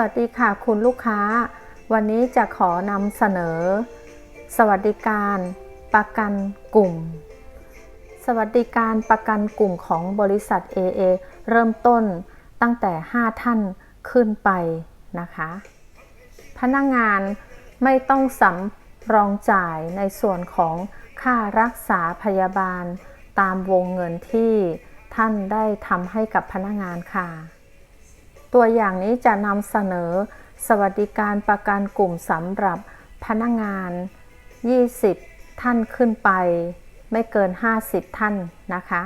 วัสดีค่ะคุณลูกค้า วันนี้จะขอนำเสนอ สวัสดิการประกันกลุ่ม สวัสดิการประกันกลุ่มของบริษัท AA เริ่มต้นตั้งแต่ 5 ท่านขึ้นไปนะคะ พนักงานไม่ต้องสำรองจ่ายในส่วนของค่ารักษาพยาบาลตามวงเงินที่ท่านได้ทำให้กับพนักงานค่ะ ตัวอย่างนี้จะนำเสนอ สวัสดิการประกันกลุ่มสำหรับพนักงาน 20 ท่านขึ้นไป ไม่เกิน 50 ท่านนะคะ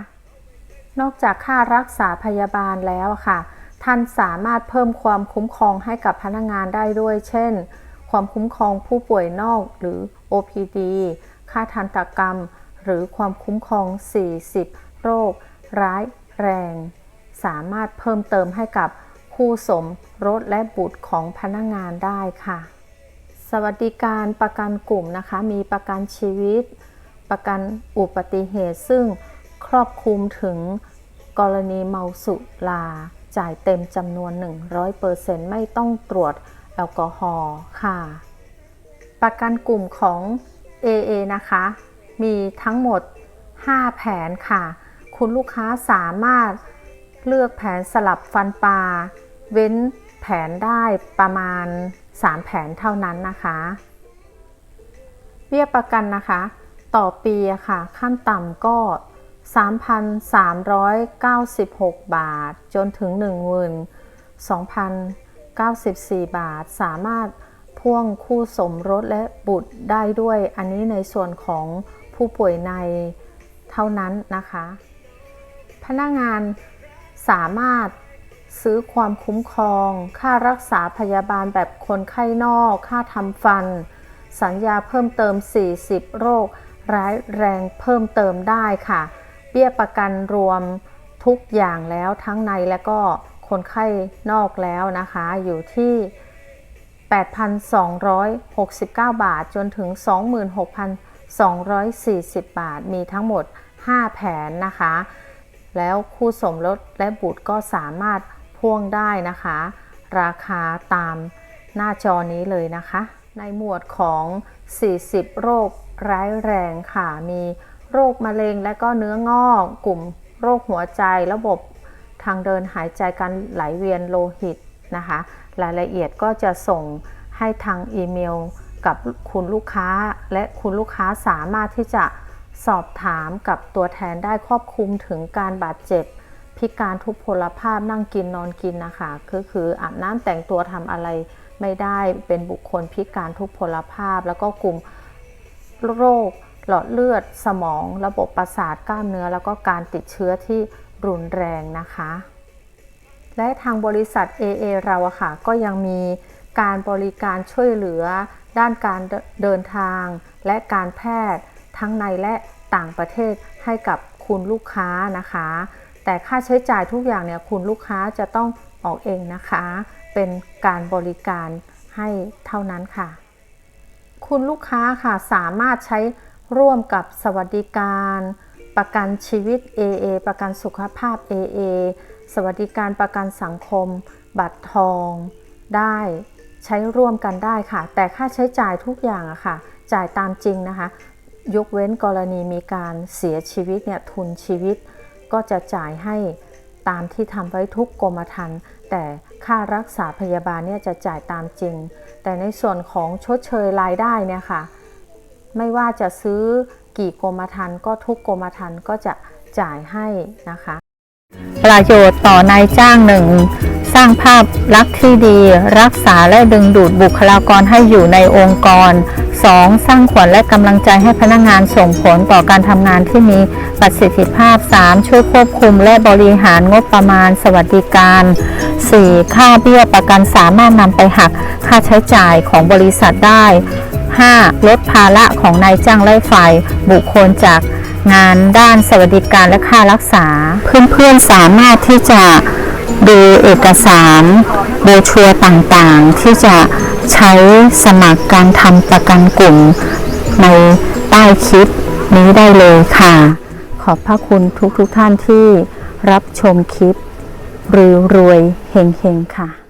นอกจากค่ารักษาพยาบาลแล้วค่ะ ท่านสามารถเพิ่มความคุ้มครองให้กับพนักงานได้ด้วย เช่น ความคุ้มครองผู้ป่วยนอกหรือ OPD ค่าทันตกรรม หรือความคุ้มครอง 40 โรค ร้ายแรง สามารถเพิ่มเติมให้กับ คู่สมรสและบุตรของพนักงานได้ค่ะ สวัสดิการประกันกลุ่มนะคะ มีประกันชีวิต ประกันอุบัติเหตุ ซึ่งครอบคลุมถึงกรณีเมาสุราจ่ายเต็มจำนวน 100%ไม่ต้องตรวจแอลกอฮอล์ค่ะ ประกันกลุ่มของ AA นะคะ มีทั้งหมด 5 แผนค่ะ คุณลูกค้าสามารถเลือกแผนสลับฟันปลา เว้นแผนได้ประมาณ 3 แผนเท่านั้นนะคะ เบี้ยประกันนะคะ ต่อปีค่ะ ขั้นต่ำก็ 3,396 บาท จนถึง 12,094 บาท สามารถพ่วงคู่สมรสและบุตรได้ด้วย อันนี้ในส่วนของผู้ป่วยในเท่านั้นนะคะ พนักงานสามารถ ซื้อความคุ้มครอง ค่ารักษาพยาบาลแบบคนไข้นอก ค่าทำฟัน สัญญาเพิ่มเติม 40 โรค ร้ายแรงเพิ่มเติมได้ค่ะ เบี้ยประกันรวมทุกอย่างแล้วทั้งในและก็คนไข้นอกแล้วนะคะ อยู่ที่ 8,269 บาทจนถึง 26,240 บาท มีทั้งหมด 5 แผนนะคะ แล้วคู่สมรสและบุตรก็สามารถ พ่วงได้นะคะ ราคาตามหน้าจอนี้เลยนะคะ ในหมวดของ 40 โรคร้ายแรงค่ะ มีโรคมะเร็งและก็เนื้องอก กลุ่มโรคหัวใจ ระบบทางเดินหายใจการไหลเวียนโลหิตนะคะ รายละเอียดก็จะส่งให้ทางอีเมลกับคุณลูกค้า และคุณลูกค้าสามารถที่จะสอบถามกับตัวแทนได้ครอบคลุมถึงการบาดเจ็บ พิการทุพพลภาพนั่งกินนอนกินนะคะก็คืออาบน้ำแต่งตัวทำอะไรไม่ได้เป็นบุคคลพิการทุพพลภาพ แล้วก็กลุ่มโรคหลอดเลือดสมอง ระบบประสาทกล้ามเนื้อ แล้วก็การติดเชื้อที่รุนแรงนะคะ และทางบริษัท AA เราอะค่ะก็ยังมีการบริการช่วยเหลือ ด้านการเดินทาง และการแพทย์ทั้งในและต่างประเทศให้กับคุณลูกค้านะคะ แต่ค่าใช้จ่ายทุกอย่างเนี่ยคุณลูกค้าจะต้องออกเองนะคะ เป็นการบริการให้เท่านั้นค่ะ คุณลูกค้าค่ะสามารถใช้ร่วมกับสวัสดิการ ประกันชีวิต AA ประกันสุขภาพ AA สวัสดิการประกันสังคม บัตรทอง ได้ใช้ร่วมกันได้ค่ะ แต่ค่าใช้จ่ายทุกอย่างอะค่ะ จ่ายตามจริงนะคะ ยกเว้นกรณีมีการเสียชีวิตเนี่ยทุนชีวิต ก็จะจ่ายให้ตามที่ทำไว้ทุกกรมธรรม์แต่ค่ารักษาพยาบาลเนี่ยจะจ่ายตามจริง แต่ในส่วนของชดเชยรายได้เนี่ยค่ะ ไม่ว่าจะซื้อกี่กรมธรรม์ก็ทุกกรมธรรม์ก็จะจ่ายให้นะคะ ประโยชน์ต่อนายจ้างหนึ่งสร้างภาพลักษณ์ที่ดี รักษาและดึงดูดบุคลากรให้อยู่ในองค์กร 2. สร้างขวัญและกำลังใจให้พนักงานส่งผลต่อการทำงานที่มีประสิทธิภาพ 3. ช่วยควบคุมและบริหารงบประมาณสวัสดิการ 4. ค่าเบี้ยประกันสามารถนำไปหักค่าใช้จ่ายของบริษัทได้ 5. ลดภาระของนายจ้างและฝ่ายบุคคลจากงานด้านสวัสดิการและค่ารักษา เพื่อนๆสามารถที่จะดูเอกสารโบชัวต่างๆ ที่จะ ใช้สมัครการทำประกันกลุ่ม ในใต้คลิปนี้ได้เลยค่ะ ขอบพระคุณทุกทุกท่านที่รับชมคลิปรวยรวยๆเฮงๆค่ะ